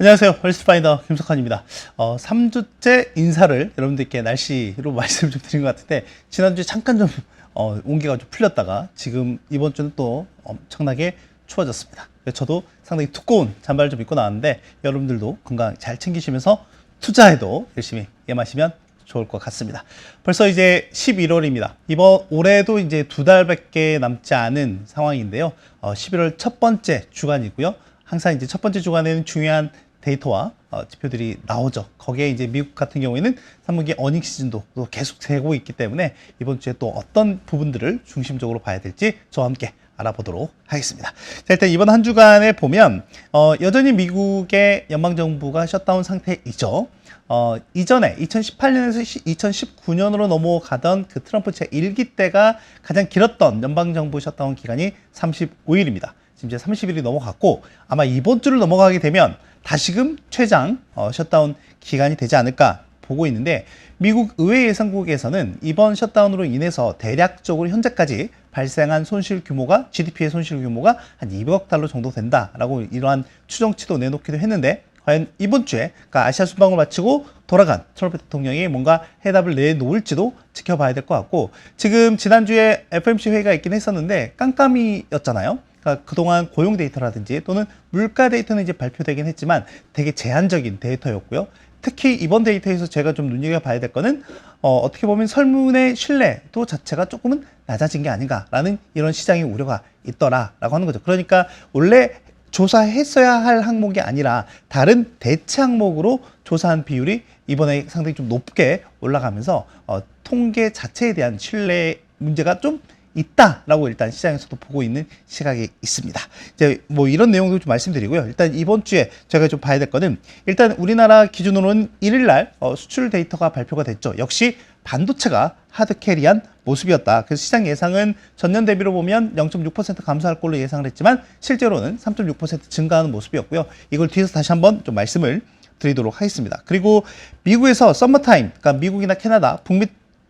안녕하세요. 헐스파이더 김석환입니다. 어, 3주째 인사를 여러분들께 날씨로 말씀을 좀 드린 것 같은데, 지난주에 잠깐 좀, 어, 온기가 좀 풀렸다가, 지금 이번 주는 또 엄청나게 추워졌습니다. 저도 상당히 두꺼운 잠바를 좀 입고 나왔는데, 여러분들도 건강 잘 챙기시면서 투자에도 열심히 임하시면 좋을 것 같습니다. 벌써 이제 11월입니다. 이번 올해도 이제 두 달밖에 남지 않은 상황인데요. 어, 11월 첫 번째 주간이고요. 항상 이제 첫 번째 주간에는 중요한 데이터와 어, 지표들이 나오죠. 거기에 이제 미국 같은 경우에는 3분기 어닝 시즌도 또 계속 되고 있기 때문에 이번 주에 또 어떤 부분들을 중심적으로 봐야 될지 저와 함께 알아보도록 하겠습니다. 자, 일단 이번 한 주간에 보면 어, 여전히 미국의 연방 정부가 셧다운 상태이죠. 어, 이전에 2018년에서 2019년으로 넘어가던 그 트럼프 제 1기 때가 가장 길었던 연방 정부 셧다운 기간이 35일입니다. 지금 이제 30일이 넘어갔고 아마 이번 주를 넘어가게 되면 다시금 최장 어, 셧다운 기간이 되지 않을까 보고 있는데 미국 의회 예상국에서는 이번 셧다운으로 인해서 대략적으로 현재까지 발생한 손실 규모가 GDP의 손실 규모가 한 200억 달러 정도 된다라고 이러한 추정치도 내놓기도 했는데 과연 이번 주에 그러니까 아시아 순방을 마치고 돌아간 트럼프 대통령이 뭔가 해답을 내놓을지도 지켜봐야 될 것 같고 지금 지난주에 FMC 회의가 있긴 했었는데 깜깜이였잖아요. 그러니까 그동안 고용 데이터라든지 또는 물가 데이터는 이제 발표되긴 했지만 되게 제한적인 데이터였고요. 특히 이번 데이터에서 제가 좀 눈여겨봐야 될 거는 어, 어떻게 보면 설문의 신뢰도 자체가 조금은 낮아진 게 아닌가라는 이런 시장의 우려가 있더라라고 하는 거죠. 그러니까 원래 조사했어야 할 항목이 아니라 다른 대체 항목으로 조사한 비율이 이번에 상당히 좀 높게 올라가면서 어, 통계 자체에 대한 신뢰 문제가 좀 있다라고 일단 시장에서도 보고 있는 시각이 있습니다. 이제 뭐 이런 내용도 좀 말씀드리고요. 일단 이번 주에 제가 좀 봐야 될 거는 일단 우리나라 기준으로는 1일 날 어, 수출 데이터가 발표가 됐죠. 역시 반도체가 하드 캐리한 모습이었다. 그래서 시장 예상은 전년 대비로 보면 0.6% 감소할 걸로 예상을 했지만 실제로는 3.6% 증가하는 모습이었고요. 이걸 뒤에서 다시 한번 좀 말씀을 드리도록 하겠습니다. 그리고 미국에서 썸머타임, 그러니까 미국이나 캐나다, 북미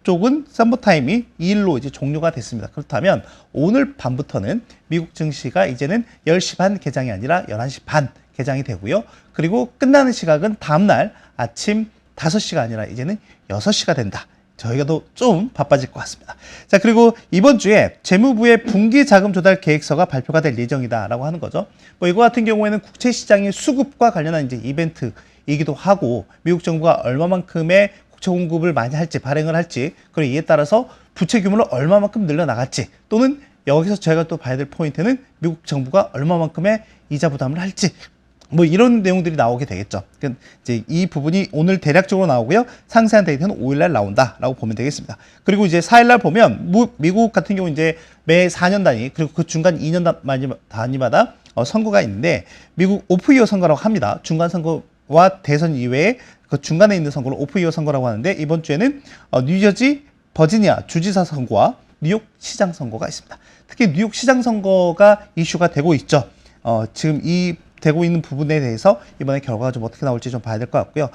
쪽은 썸머타임이 2일로 이제 종료가 됐습니다. 그렇다면 오늘 밤부터는 미국 증시가 이제는 10시 반 개장이 아니라 11시 반 개장이 되고요. 그리고 끝나는 시각은 다음날 아침 5시가 아니라 이제는 6시가 된다. 저희가도 좀 바빠질 것 같습니다. 자, 그리고 이번 주에 재무부의 분기 자금 조달 계획서가 발표가 될 예정이다라고 하는 거죠. 뭐 이거 같은 경우에는 국채 시장의 수급과 관련한 이제 이벤트 이기도 하고 미국 정부가 얼마만큼의 국채 공급을 많이 할지 발행을 할지 그리고 이에 따라서 부채 규모를 얼마만큼 늘려 나갈지 또는 여기서 저희가 또 봐야 될 포인트는 미국 정부가 얼마만큼의 이자 부담을 할지 뭐 이런 내용들이 나오게 되겠죠. 이제 이 부분이 오늘 대략적으로 나오고요. 상세한 데이터는 5일날 나온다라고 보면 되겠습니다. 그리고 이제 4일날 보면 미국 같은 경우 이제 매 4년 단위 그리고 그 중간 2년 단위마다 어, 선거가 있는데 미국 오프이어 선거라고 합니다. 중간 선거와 대선 이외에 그 중간에 있는 선거를 오프이어 선거라고 하는데 이번 주에는 어, 뉴저지, 버지니아 주지사 선거와 뉴욕 시장 선거가 있습니다. 특히 뉴욕 시장 선거가 이슈가 되고 있죠. 어, 지금 이 되고 있는 부분에 대해서 이번에 결과가 좀 어떻게 나올지 좀 봐야 될 것 같고요.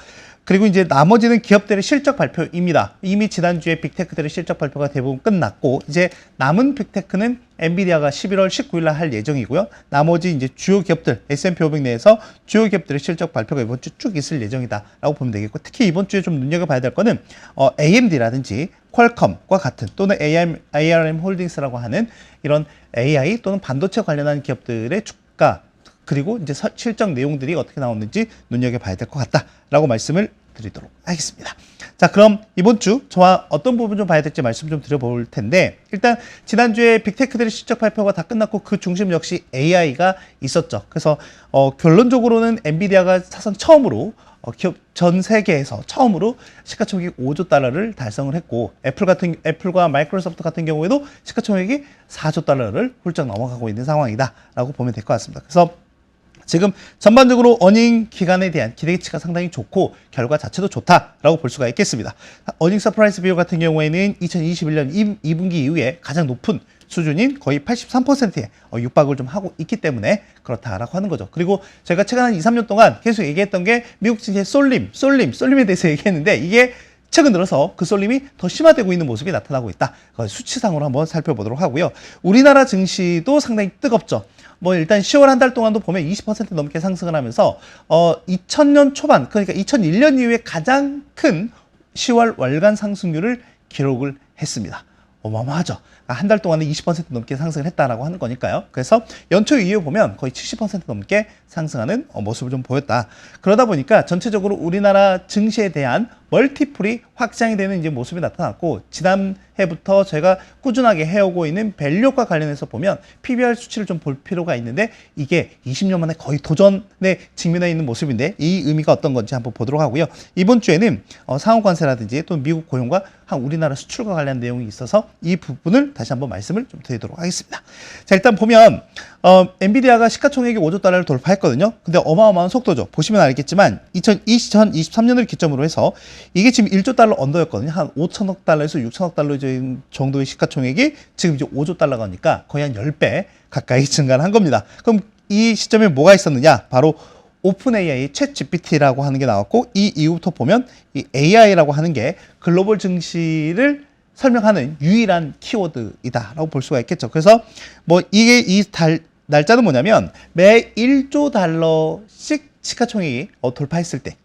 그리고 이제 나머지는 기업들의 실적 발표입니다. 이미 지난주에 빅테크들의 실적 발표가 대부분 끝났고 이제 남은 빅테크는 엔비디아가 11월 19일 날 할 예정이고요. 나머지 이제 주요 기업들 S&P 500 내에서 주요 기업들의 실적 발표가 이번 주 쭉 있을 예정이다라고 보면 되겠고 특히 이번 주에 좀 눈여겨봐야 될 거는 어, AMD라든지 퀄컴과 같은 또는 ARM, ARM 홀딩스라고 하는 이런 AI 또는 반도체 관련한 기업들의 주가 그리고 이제 실적 내용들이 어떻게 나오는지 눈여겨봐야 될 것 같다라고 말씀을 드리도록 하겠습니다. 자, 그럼 이번 주 저와 어떤 부분 좀 봐야 될지 말씀 좀 드려볼 텐데 일단 지난주에 빅테크들의 실적 발표가 다 끝났고 그 중심 역시 AI가 있었죠. 그래서 어, 결론적으로는 엔비디아가 사상 처음으로 어, 기업 전 세계에서 처음으로 시가총액 5조 달러를 달성을 했고 애플 같은 애플과 마이크로소프트 같은 경우에도 시가총액이 4조 달러를 훌쩍 넘어가고 있는 상황이다라고 보면 될 것 같습니다. 그래서 지금 전반적으로 어닝 기간에 대한 기대치가 상당히 좋고 결과 자체도 좋다라고 볼 수가 있겠습니다. 어닝 서프라이즈 비율 같은 경우에는 2021년 2, 분기 이후에 가장 높은 수준인 거의 83%에 어, 육박을 좀 하고 있기 때문에 그렇다라고 하는 거죠. 그리고 제가 최근 한 2, 3년 동안 계속 얘기했던 게 미국 증시의 쏠림, 쏠림, 쏠림에 대해서 얘기했는데 이게 최근 들어서 그 쏠림이 더 심화되고 있는 모습이 나타나고 있다. 그걸 수치상으로 한번 살펴보도록 하고요. 우리나라 증시도 상당히 뜨겁죠. 뭐 일단 10월 한 달 동안도 보면 20% 넘게 상승을 하면서 어 2000년 초반 그러니까 2001년 이후에 가장 큰 10월 월간 상승률을 기록을 했습니다. 어마어마하죠. 한 달 동안에 20% 넘게 상승을 했다라고 하는 거니까요. 그래서 연초 이후에 보면 거의 70% 넘게 상승하는 어, 모습을 좀 보였다. 그러다 보니까 전체적으로 우리나라 증시에 대한 멀티플이 확장이 되는 이제 모습이 나타났고 지난해부터 저희가 꾸준하게 해오고 있는 밸류과 관련해서 보면 PBR 수치를 좀 볼 필요가 있는데 이게 20년 만에 거의 도전에 직면해 있는 모습인데 이 의미가 어떤 건지 한번 보도록 하고요. 이번 주에는 어, 상호 관세라든지 또 미국 고용과 한 우리나라 수출과 관련 내용이 있어서 이 부분을 다시 한번 말씀을 좀 드리도록 하겠습니다. 자 일단 보면 어, 엔비디아가 시가총액이 5조 달러를 돌파했거든요. 근데 어마어마한 속도죠. 보시면 알겠지만 2020, 2023년을 기점으로 해서 이게 지금 1조 달러 언더였거든요. 한 5천억 달러에서 6천억 달러 정도의 시가총액이 지금 이제 5조 달러가 니까 거의 한 10배 가까이 증가를 한 겁니다. 그럼 이 시점에 뭐가 있었느냐? 바로 오픈 AI 챗 GPT라고 하는 게 나왔고 이 이후부터 보면 이 AI라고 하는 게 글로벌 증시를 설명하는 유일한 키워드이다라고 볼 수가 있겠죠. 그래서 뭐 이게 이 달, 날짜는 뭐냐면 매 1조 달러씩 시가총액이 어, 돌파했을 때.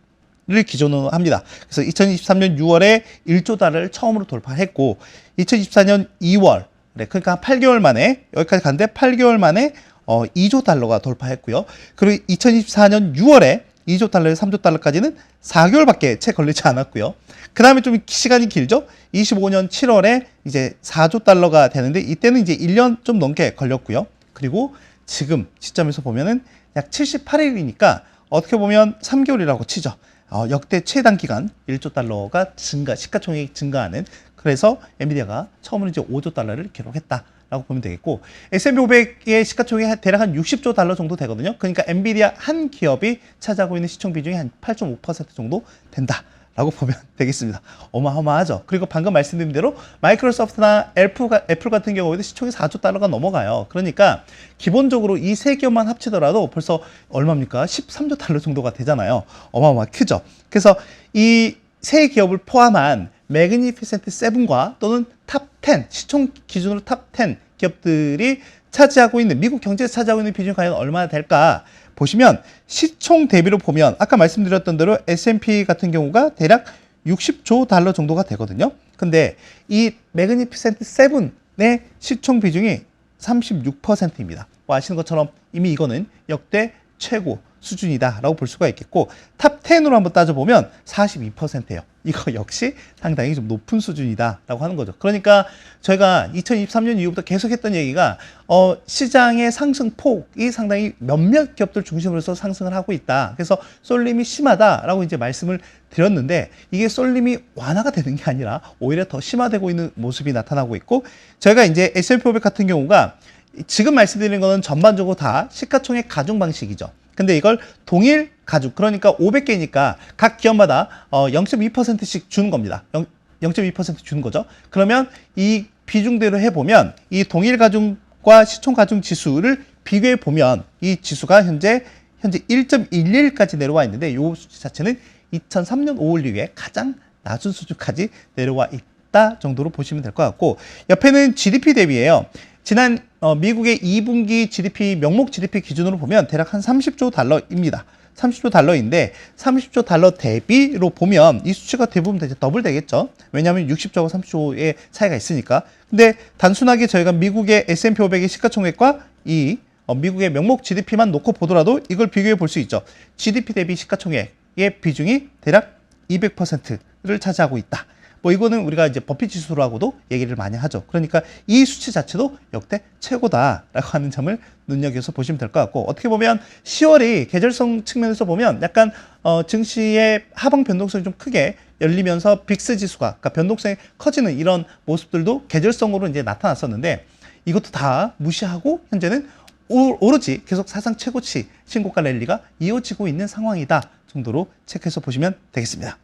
를 기준으로 합니다. 그래서 2023년 6월에 1조 달러를 처음으로 돌파했고 2024년 2월 네, 그러니까 한 8개월 만에 여기까지 갔는데 8개월 만에 어, 2조 달러가 돌파했고요. 그리고 2024년 6월에 2조 달러에서 3조 달러까지는 4개월밖에 채 걸리지 않았고요. 그 다음에 좀 시간이 길죠? 25년 7월에 이제 4조 달러가 되는데 이때는 이제 1년 좀 넘게 걸렸고요. 그리고 지금 시점에서 보면은 약 78일이니까 어떻게 보면 3개월이라고 치죠. 어, 역대 최단 기간 1조 달러가 증가, 시가총액이 증가하는 그래서 엔비디아가 처음으로 이제 5조 달러를 기록했다. 라고 보면 되겠고 S&P 500의 시가총액이 대략 한 60조 달러 정도 되거든요. 그러니까 엔비디아 한 기업이 차지하고 있는 시총 비중이 한 8.5% 정도 된다. 라고 보면 되겠습니다. 어마어마하죠. 그리고 방금 말씀드린 대로 마이크로소프트나 애플, 애플 같은 경우에도 시총이 4조 달러가 넘어가요. 그러니까 기본적으로 이세 기업만 합치더라도 벌써 얼마입니까? 13조 달러 정도가 되잖아요. 어마어마하게 크죠. 그래서 이 세 기업을 포함한 매그니피센트 세븐과 또는 탑 10, 시총 기준으로 탑10 기업들이 차지하고 있는 미국 경제에서 차지하고 있는 비중이 과연 얼마나 될까 보시면 시총 대비로 보면 아까 말씀드렸던 대로 S&P 같은 경우가 대략 60조 달러 정도가 되거든요. 근데 이 매그니피센트 세븐의 시총 비중이 36%입니다. 뭐 아시는 것처럼 이미 이거는 역대 최고 수준이다라고 볼 수가 있겠고 탑 10으로 한번 따져보면 42%예요. 이거 역시 상당히 좀 높은 수준이다라고 하는 거죠. 그러니까 저희가 2023년 이후부터 계속했던 얘기가 어, 시장의 상승 폭이 상당히 몇몇 기업들 중심으로 해서 상승을 하고 있다. 그래서 쏠림이 심하다라고 이제 말씀을 드렸는데 이게 쏠림이 완화가 되는 게 아니라 오히려 더 심화되고 있는 모습이 나타나고 있고 저희가 이제 S&P 500 같은 경우가 지금 말씀드리는 거는 전반적으로 다 시가총액 가중 방식이죠. 근데 이걸 동일 가죽 그러니까 500개니까 각 기업마다 어 0.2%씩 주는 겁니다. 0.2% 주는 거죠. 그러면 이 비중대로 해 보면 이 동일 가중과 시총 가중 지수를 비교해 보면 이 지수가 현재 현재 1.11까지 내려와 있는데 이 수치 자체는 2003년 5월 이후에 가장 낮은 수준까지 내려와 있다 정도로 보시면 될 것 같고 옆에는 GDP 대비예요. 지난 어, 미국의 2분기 GDP 명목 GDP 기준으로 보면 대략 한 30조 달러입니다. 30조 달러인데 30조 달러 대비로 보면 이 수치가 대부분 이제 더블 되겠죠. 왜냐하면 60조와 30조의 차이가 있으니까. 근데 단순하게 저희가 미국의 S&P 500의 시가총액과 이 어, 미국의 명목 GDP만 놓고 보더라도 이걸 비교해 볼 수 있죠. GDP 대비 시가총액의 비중이 대략 200%를 차지하고 있다. 뭐 이거는 우리가 이제 버피 지수라고도 얘기를 많이 하죠. 그러니까 이 수치 자체도 역대 최고다라고 하는 점을 눈여겨서 보시면 될 것 같고 어떻게 보면 10월이 계절성 측면에서 보면 약간 어, 증시의 하방 변동성이 좀 크게 열리면서 빅스 지수가 그러니까 변동성이 커지는 이런 모습들도 계절성으로 이제 나타났었는데 이것도 다 무시하고 현재는 오로지 계속 사상 최고치 신고가 랠리가 이어지고 있는 상황이다 정도로 체크해서 보시면 되겠습니다.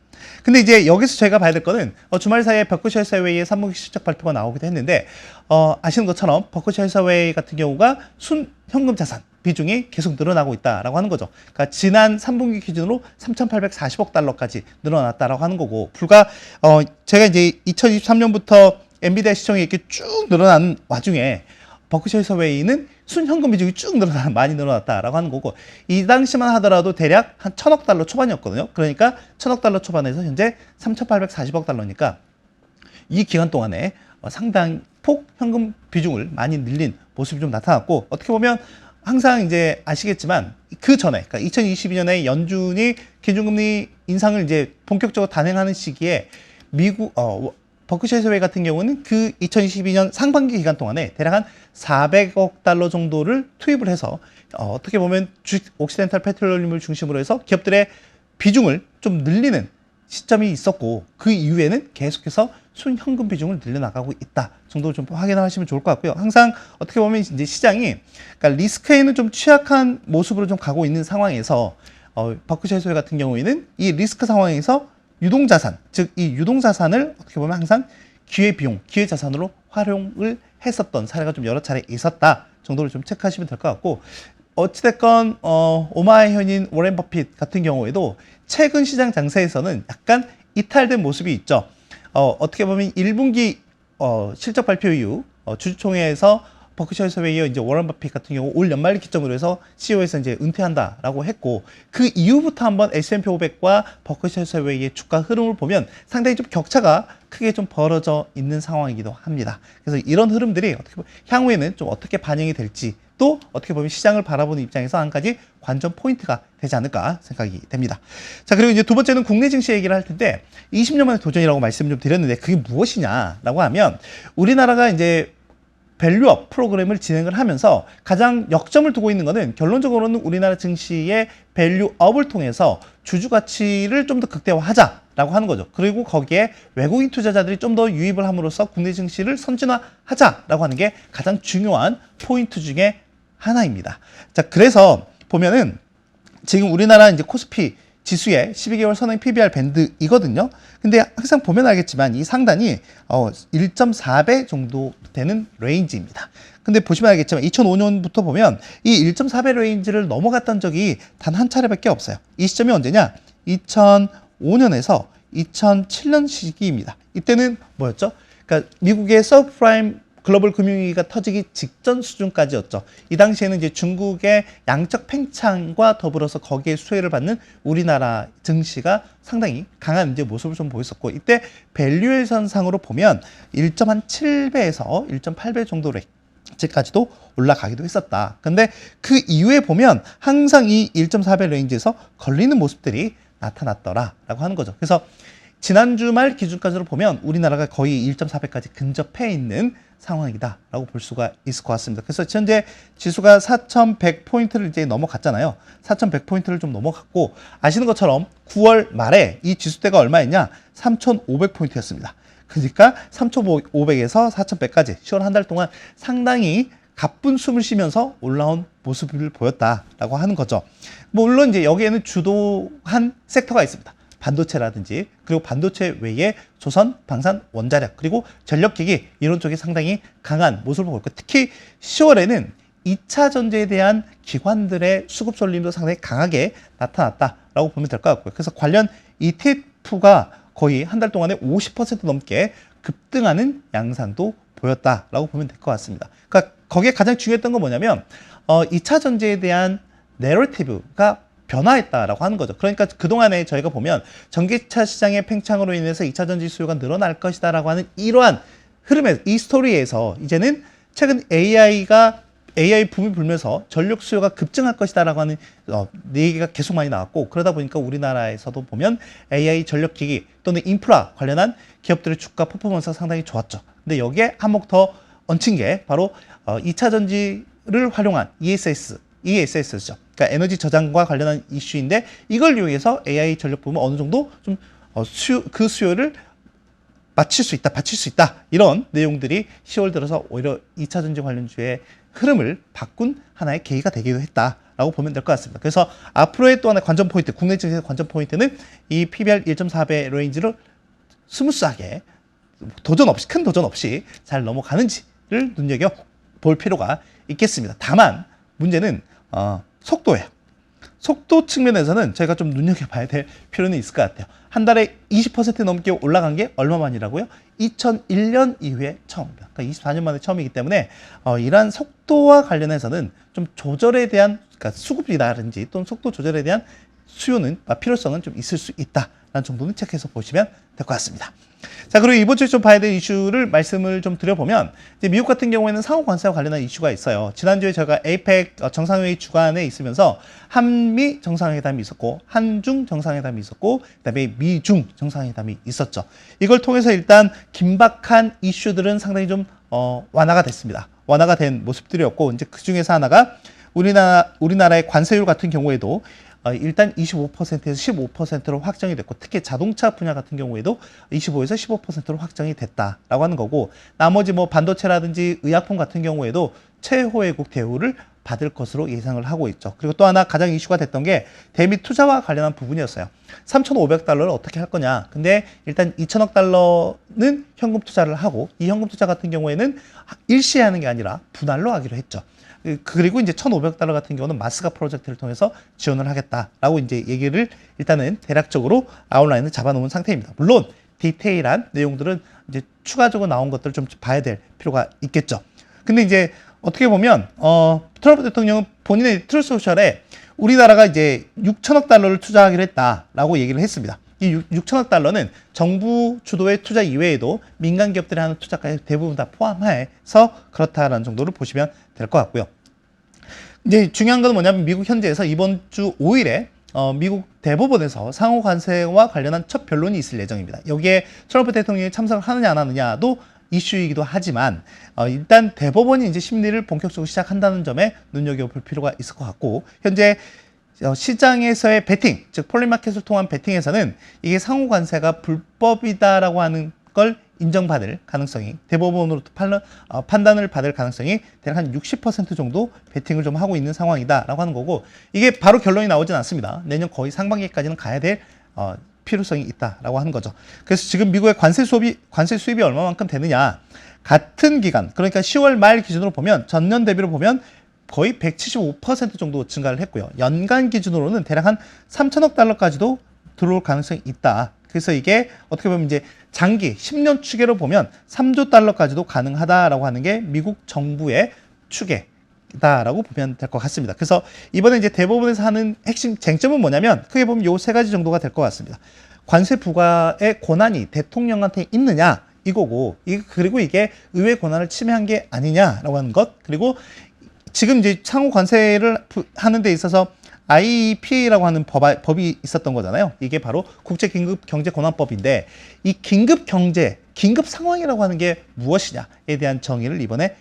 근데 이제 여기서 저희가 봐야 될 거는 어, 주말 사이에 벚꽃 헬사웨이의 3분기 실적 발표가 나오기도 했는데 어, 아시는 것처럼 벚꽃 헬사웨이 같은 경우가 순 현금 자산 비중이 계속 늘어나고 있다라고 하는 거죠. 그러니까 지난 3분기 기준으로 3,840억 달러까지 늘어났다라고 하는 거고 불과 어 제가 이제 2023년부터 엔비디아 시청이 이렇게 쭉 늘어난 와중에 버크셔 서웨이는 순현금 비중이 쭉 늘어나 많이 늘어났다라고 하는 거고 이 당시만 하더라도 대략 한 천억 달러 초반이었거든요. 그러니까 천억 달러 초반에서 현재 3,840억 달러니까 이 기간 동안에 어, 상당 폭 현금 비중을 많이 늘린 모습이 좀 나타났고 어떻게 보면 항상 이제 아시겠지만 그 전에 그러니까 2022년에 연준이 기준금리 인상을 이제 본격적으로 단행하는 시기에 미국 어 버크셔 해서웨이 같은 경우는 그 2022년 상반기 기간 동안에 대략 한 400억 달러 정도를 투입을 해서 어, 어떻게 보면 주, 옥시덴탈 페트롤륨을 중심으로 해서 기업들의 비중을 좀 늘리는 시점이 있었고 그 이후에는 계속해서 순현금 비중을 늘려나가고 있다 정도를 좀 확인하시면 좋을 것 같고요. 항상 어떻게 보면 이제 시장이 그러니까 리스크에는 좀 취약한 모습으로 좀 가고 있는 상황에서 어, 버크셔 해소회 같은 경우에는 이 리스크 상황에서 유동자산, 즉 이 유동자산을 어떻게 보면 항상 기회비용, 기회자산으로 활용을 했었던 사례가 좀 여러 차례 있었다 정도를 좀 체크하시면 될 것 같고 어찌됐건 어, 오마의 현인 워렌 버핏 같은 경우에도 최근 시장 장세에서는 약간 이탈된 모습이 있죠. 어, 어떻게 보면 1분기 어, 실적 발표 이후 어, 주주총회에서 버크셔 해서웨이어 이제 워런 버핏 같은 경우 올 연말 기점으로 해서 CEO에서 이제 은퇴한다라고 했고 그 이후부터 한번 S&P 500과 버크셔 해서웨이의 주가 흐름을 보면 상당히 좀 격차가 크게 좀 벌어져 있는 상황이기도 합니다. 그래서 이런 흐름들이 어떻게 보면 향후에는 좀 어떻게 반영이 될지 또 어떻게 보면 시장을 바라보는 입장에서 한 가지 관전 포인트가 되지 않을까 생각이 됩니다. 자, 그리고 이제 두 번째는 국내 증시 얘기를 할 텐데 20년 만에 도전이라고 말씀 좀 드렸는데 그게 무엇이냐라고 하면 우리나라가 이제 밸류업 프로그램을 진행을 하면서 가장 역점을 두고 있는 것은 결론적으로는 우리나라 증시의 밸류업을 통해서 주주 가치를 좀 더 극대화하자라고 하는 거죠. 그리고 거기에 외국인 투자자들이 좀 더 유입을 함으로써 국내 증시를 선진화하자라고 하는 게 가장 중요한 포인트 중에 하나입니다. 자, 그래서 보면은 지금 우리나라 이제 코스피 지수의 12개월 선행 PBR 밴드이거든요. 근데 항상 보면 알겠지만 이 상단이 어 1.4배 정도 되는 레인지입니다. 근데 보시면 알겠지만 2005년부터 보면 이 1.4배 레인지를 넘어갔던 적이 단 한 차례밖에 없어요. 이 시점이 언제냐? 2005년에서 2007년 시기입니다. 이때는 뭐였죠? 그러니까 미국의 서브프라임 글로벌 금융위기가 터지기 직전 수준까지였죠. 이 당시에는 이제 중국의 양적 팽창과 더불어서 거기에 수혜를 받는 우리나라 증시가 상당히 강한 이제 모습을 좀 보였었고 이때 밸류에이션 상으로 보면 1.7배에서 1.8배 정도로 까지도 올라가기도 했었다. 근데 그 이후에 보면 항상 이 1.4배 레인지에서 걸리는 모습들이 나타났더라라고 하는 거죠. 그래서 지난 주 말 기준까지로 보면 우리나라가 거의 1.4배까지 근접해 있는 상황이다라고 볼 수가 있을 것 같습니다. 그래서 현재 지수가 4,100포인트를 이제 넘어갔잖아요. 4,100포인트를 좀 넘어갔고 아시는 것처럼 9월 말에 이 지수대가 얼마였냐? 3,500포인트였습니다. 그러니까 3,500에서 4,100까지 10월 한 달 동안 상당히 가쁜 숨을 쉬면서 올라온 모습을 보였다라고 하는 거죠. 뭐 물론 이제 여기에는 주도한 섹터가 있습니다. 반도체라든지 그리고 반도체 외에 조선, 방산, 원자력 그리고 전력기기 이런 쪽이 상당히 강한 모습을 보였고 특히 10월에는 2차 전지에 대한 기관들의 수급 쏠림도 상당히 강하게 나타났다라고 보면 될 것 같고요. 그래서 관련 ETF가 거의 한 달 동안에 50% 넘게 급등하는 양상도 보였다라고 보면 될 것 같습니다. 그러니까 거기에 가장 중요했던 건 뭐냐면 어, 2차 전지에 대한 내러티브가 변화했다라고 하는 거죠. 그러니까 그동안에 저희가 보면 전기차 시장의 팽창으로 인해서 2차 전지 수요가 늘어날 것이다라고 하는 이러한 흐름에 이 스토리에서 이제는 최근 AI가 AI 붐이 불면서 전력 수요가 급증할 것이다라고 하는 어, 얘기가 계속 많이 나왔고 그러다 보니까 우리나라에서도 보면 AI 전력 기기 또는 인프라 관련한 기업들의 주가 퍼포먼스가 상당히 좋았죠. 근데 여기에 한몫 더 얹힌 게 바로 어, 2차 전지를 활용한 ESS, ESS죠. 그러니까 에너지 저장과 관련한 이슈인데 이걸 이용해서 AI 전력 부분 어느 정도 좀 어, 수요, 그 수요를 맞출 수 있다, 받칠 수 있다 이런 내용들이 10월 들어서 오히려 2차 전지 관련주의 흐름을 바꾼 하나의 계기가 되기도 했다 라고 보면 될 것 같습니다. 그래서 앞으로의 또 하나의 관전 포인트, 국내 증시의 관전 포인트는 이 PBR 1.4배 레인지를 스무스하게 도전 없이 큰 도전 없이 잘 넘어가는지를 눈여겨 볼 필요가 있겠습니다. 다만 문제는 어, 속도예요. 속도 측면에서는 저희가 좀 눈여겨봐야 될 필요는 있을 것 같아요. 한 달에 20% 넘게 올라간 게 얼마만이라고요? 2001년 이후에 처음입니다. 그러니까 24년 만에 처음이기 때문에 어, 이러한 속도와 관련해서는 좀 조절에 대한 그러니까 수급이라든지 또는 속도 조절에 대한 수요는 아, 필요성은 좀 있을 수 있다 라는 정도는 체크해서 보시면 될 것 같습니다. 자 그리고 이번 주에 좀 봐야 될 이슈를 말씀을 좀 드려보면 이제 미국 같은 경우에는 상호 관세와 관련한 이슈가 있어요. 지난주에 제가 에이펙 어, 정상회의 주간에 있으면서 한미 정상회담이 있었고 한중 정상회담이 있었고 그 다음에 미중 정상회담이 있었죠. 이걸 통해서 일단 긴박한 이슈들은 상당히 좀 어, 완화가 됐습니다. 완화가 된 모습들이었고 이제 그 중에서 하나가 우리나라 우리나라의 관세율 같은 경우에도 어, 일단 25%에서 15%로 확정이 됐고 특히 자동차 분야 같은 경우에도 25에서 15%로 확정이 됐다라고 하는 거고 나머지 뭐 반도체라든지 의약품 같은 경우에도 최고회국 대우를 받을 것으로 예상을 하고 있죠. 그리고 또 하나 가장 이슈가 됐던 게 대미 투자와 관련한 부분이었어요. 3,500달러를 어떻게 할 거냐. 근데 일단 2천억 달러는 현금 투자를 하고 이 현금 투자 같은 경우에는 일시에 하는 게 아니라 분할로 하기로 했죠. 그리고 이제 1,500달러 같은 경우는 마스가 프로젝트를 통해서 지원을 하겠다라고 이제 얘기를 일단은 대략적으로 아웃라인을 잡아놓은 상태입니다. 물론 디테일한 내용들은 이제 추가적으로 나온 것들을 좀 봐야 될 필요가 있겠죠. 근데 이제 어떻게 보면 어 트럼프 대통령은 본인의 트루 소셜에 우리나라가 이제 6천억 달러를 투자하기로 했다라고 얘기를 했습니다. 이 6, 천억 달러는 정부 주도의 투자 이외에도 민간 기업들이 하는 투자까지 대부분 다 포함해서 그렇다라는 정도를 보시면 될 것 같고요. 이제 중요한 건 뭐냐면 미국 현지에서 이번 주 5일에 어, 미국 대법원에서 상호 관세와 관련한 첫 변론이 있을 예정입니다. 여기에 트럼프 대통령이 참석을 하느냐 안 하느냐도 이슈이기도 하지만 어, 일단 대법원이 이제 심리를 본격적으로 시작한다는 점에 눈여겨볼 필요가 있을 것 같고 현재 어, 시장에서의 베팅, 즉 폴리마켓을 통한 베팅에서는 이게 상호 관세가 불법이다라고 하는 걸 인정받을 가능성이 대법원으로부터 어, 판단을 받을 가능성이 대략 한 60% 정도 베팅을 좀 하고 있는 상황이다라고 하는 거고 이게 바로 결론이 나오진 않습니다. 내년 거의 상반기까지는 가야 될 어, 필요성이 있다라고 하는 거죠. 그래서 지금 미국의 관세 수입이 관세 수입이 얼마만큼 되느냐 같은 기간 그러니까 10월 말 기준으로 보면 전년 대비로 보면 거의 175% 정도 증가를 했고요. 연간 기준으로는 대략 한 3천억 달러까지도 들어올 가능성이 있다. 그래서 이게 어떻게 보면 이제 장기 10년 추계로 보면 3조 달러까지도 가능하다라고 하는 게 미국 정부의 추계 다라고 보면 될 것 같습니다. 그래서 이번에 이제 대법원에서 하는 핵심 쟁점은 뭐냐면 크게 보면 요 세 가지 정도가 될 것 같습니다. 관세 부과의 권한이 대통령한테 있느냐 이거고 그리고 이게 의회 권한을 침해한 게 아니냐라고 하는 것 그리고 지금 이제 상호 관세를 하는 데 있어서 IEPA라고 하는 법, 법이 있었던 거잖아요. 이게 바로 국제 긴급 경제 권한법인데 이 긴급 경제, 긴급 상황이라고 하는 게 무엇이냐에 대한 정의를 이번에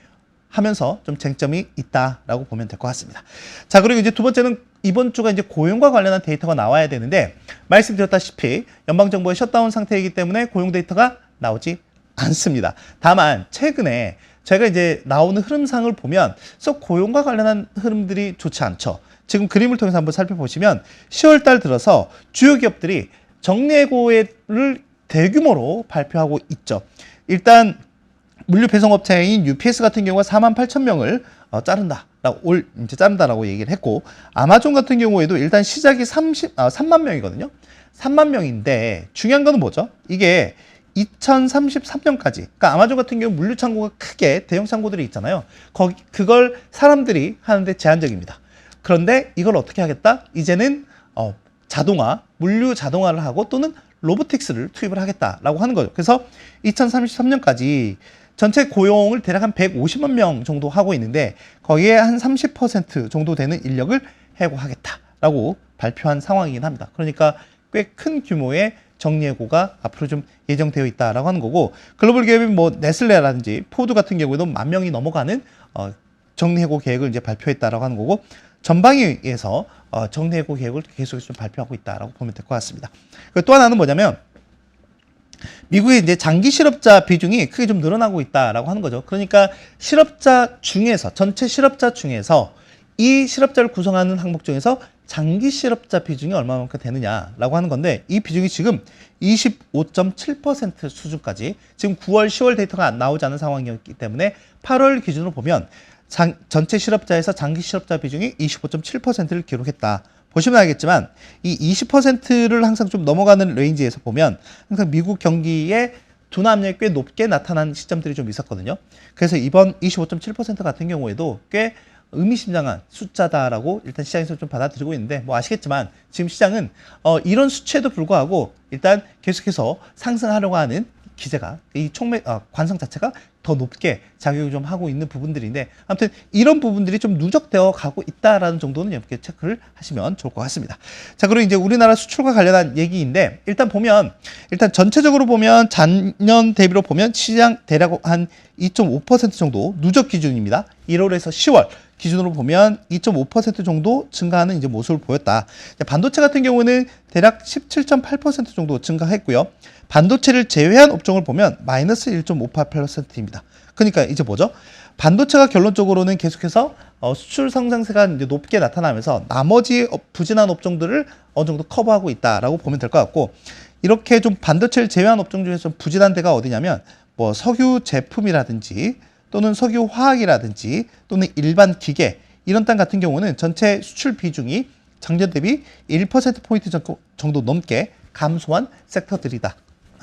하면서 좀 쟁점이 있다라고 보면 될 것 같습니다. 자, 그리고 이제 두 번째는 이번 주가 이제 고용과 관련한 데이터가 나와야 되는데 말씀드렸다시피 연방 정부의 셧다운 상태이기 때문에 고용 데이터가 나오지 않습니다. 다만 최근에 제가 이제 나오는 흐름상을 보면 썩 고용과 관련한 흐름들이 좋지 않죠. 지금 그림을 통해서 한번 살펴보시면 10월 달 들어서 주요 기업들이 정리해고를 대규모로 발표하고 있죠. 일단 물류 배송 업체인 UPS 같은 경우가 4만 8천 명을 어, 자른다. 올 이제 자른다라고 얘기를 했고 아마존 같은 경우에도 일단 시작이 30 아, 3만 명이거든요. 3만 명인데 중요한 거는 뭐죠? 이게 2033년까지. 그러니까 아마존 같은 경우 물류 창고가 크게 대형 창고들이 있잖아요. 거기 그걸 사람들이 하는데 제한적입니다. 그런데 이걸 어떻게 하겠다? 이제는 어, 자동화, 물류 자동화를 하고 또는 로보틱스를 투입을 하겠다라고 하는 거죠. 그래서 2033년까지 전체 고용을 대략 한 150만 명 정도 하고 있는데 거기에 한 30% 정도 되는 인력을 해고하겠다라고 발표한 상황이긴 합니다. 그러니까 꽤 큰 규모의 정리해고가 앞으로 좀 예정되어 있다라고 하는 거고 글로벌 기업인 뭐 네슬레라든지 포드 같은 경우에도 만 명이 넘어가는 어, 정리해고 계획을 이제 발표했다라고 하는 거고 전방위에서 어, 정리해고 계획을 계속해서 좀 발표하고 있다라고 보면 될 것 같습니다. 또 하나는 뭐냐면 미국의 이제 장기 실업자 비중이 크게 좀 늘어나고 있다라고 하는 거죠. 그러니까 실업자 중에서 전체 실업자 중에서 이 실업자를 구성하는 항목 중에서 장기 실업자 비중이 얼마만큼 되느냐라고 하는 건데 이 비중이 지금 25.7% 수준까지 지금 9월, 10월 데이터가 나오지 않은 상황이었기 때문에 8월 기준으로 보면 장- 전체 실업자에서 장기 실업자 비중이 25.7%를 기록했다. 보시면 알겠지만 이 20%를 항상 좀 넘어가는 레인지에서 보면 항상 미국 경기의 둔화압력이 꽤 높게 나타난 시점들이 좀 있었거든요. 그래서 이번 25.7% 같은 경우에도 꽤 의미심장한 숫자다라고 일단 시장에서 좀 받아들이고 있는데 뭐 아시겠지만 지금 시장은 어, 이런 수치에도 불구하고 일단 계속해서 상승하려고 하는 기제가 이 총매 어, 관성 자체가 더 높게 작용을 좀 하고 있는 부분들인데 아무튼 이런 부분들이 좀 누적되어 가고 있다라는 정도는 이렇게 체크를 하시면 좋을 것 같습니다. 자 그리고 이제 우리나라 수출과 관련한 얘기인데 일단 보면 일단 전체적으로 보면 작년 대비로 보면 시장 대략 한 2.5% 정도 누적 기준입니다. 1월에서 10월 기준으로 보면 2.5% 정도 증가하는 이제 모습을 보였다. 반도체 같은 경우는 대략 17.8% 정도 증가했고요. 반도체를 제외한 업종을 보면 마이너스 1.58%입니다. 그러니까 이제 뭐죠? 반도체가 결론적으로는 계속해서 어, 수출 성장세가 이제 높게 나타나면서 나머지 업- 부진한 업종들을 어느 정도 커버하고 있다라고 보면 될 것 같고 이렇게 좀 반도체를 제외한 업종 중에서 좀 부진한 데가 어디냐면 뭐 석유 제품이라든지 또는 석유 화학이라든지 또는 일반 기계 이런 땅 같은 경우는 전체 수출 비중이 작년 대비 1%포인트 정도 넘게 감소한 섹터들이다.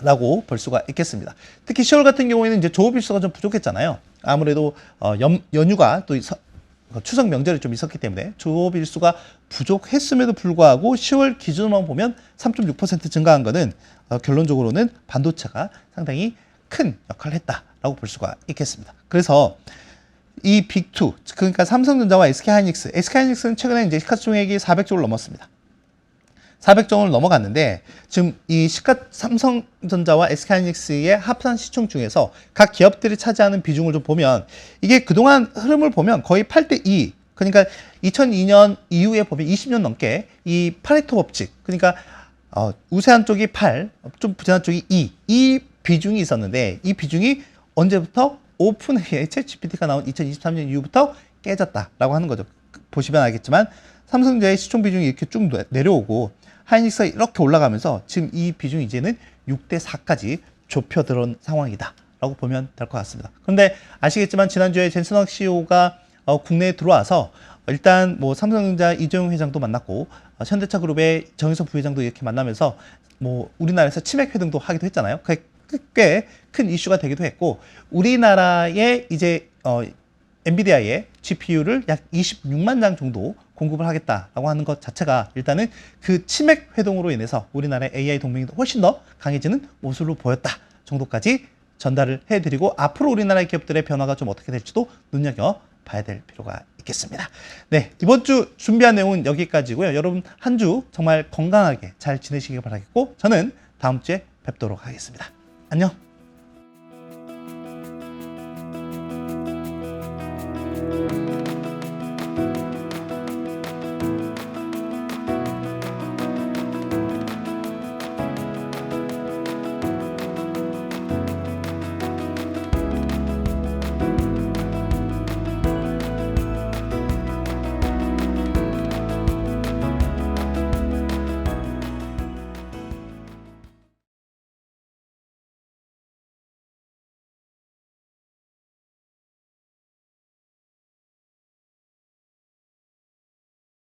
라고 볼 수가 있겠습니다. 특히 10월 같은 경우에는 이제 조업 일수가 좀 부족했잖아요. 아무래도 어, 연, 연휴가 또 추석 명절이 좀 있었기 때문에 조업 일수가 부족했음에도 불구하고 10월 기준으로만 보면 3.6% 증가한 거는 어, 결론적으로는 반도체가 상당히 큰 역할을 했다라고 볼 수가 있겠습니다. 그래서 이 빅2 그러니까 삼성전자와 SK하이닉스, SK하이닉스는 최근에 이제 시가총액이 400조를 넘었습니다. 400정을 넘어갔는데 지금 이 시가 삼성전자와 SK하이닉스의 합산 시총 중에서 각 기업들이 차지하는 비중을 좀 보면 이게 그동안 흐름을 보면 거의 8대 2 그러니까 2002년 이후에 보면 20년 넘게 이 파레토 법칙 그러니까 어, 우세한 쪽이 8, 좀 부진한 쪽이 2. 이 비중이 있었는데 이 비중이 언제부터 오픈 AI의 챗 GPT가 나온 2023년 이후부터 깨졌다라고 하는 거죠. 보시면 알겠지만 삼성전자의 시총 비중이 이렇게 쭉 내- 내려오고 하이닉스가 이렇게 올라가면서 지금 이 비중이 이제는 6대 4까지 좁혀들은 상황이다 라고 보면 될 것 같습니다. 그런데 아시겠지만 지난주에 젠슨학 CEO가 어, 국내에 들어와서 일단 뭐 삼성전자 이재용 회장도 만났고 어, 현대차 그룹의 정의선 부회장도 이렇게 만나면서 뭐 우리나라에서 치맥 회동도 하기도 했잖아요. 꽤 큰 이슈가 되기도 했고 우리나라의 이제 어, 엔비디아의 GPU를 약 26만 장 정도 공급을 하겠다라고 하는 것 자체가 일단은 그 치맥 회동으로 인해서 우리나라의 AI 동맹이 훨씬 더 강해지는 모습으로 보였다 정도까지 전달을 해드리고 앞으로 우리나라의 기업들의 변화가 좀 어떻게 될지도 눈여겨 봐야 될 필요가 있겠습니다. 네, 이번 주 준비한 내용은 여기까지고요. 여러분 한 주 정말 건강하게 잘 지내시길 바라겠고 저는 다음 주에 뵙도록 하겠습니다. 안녕.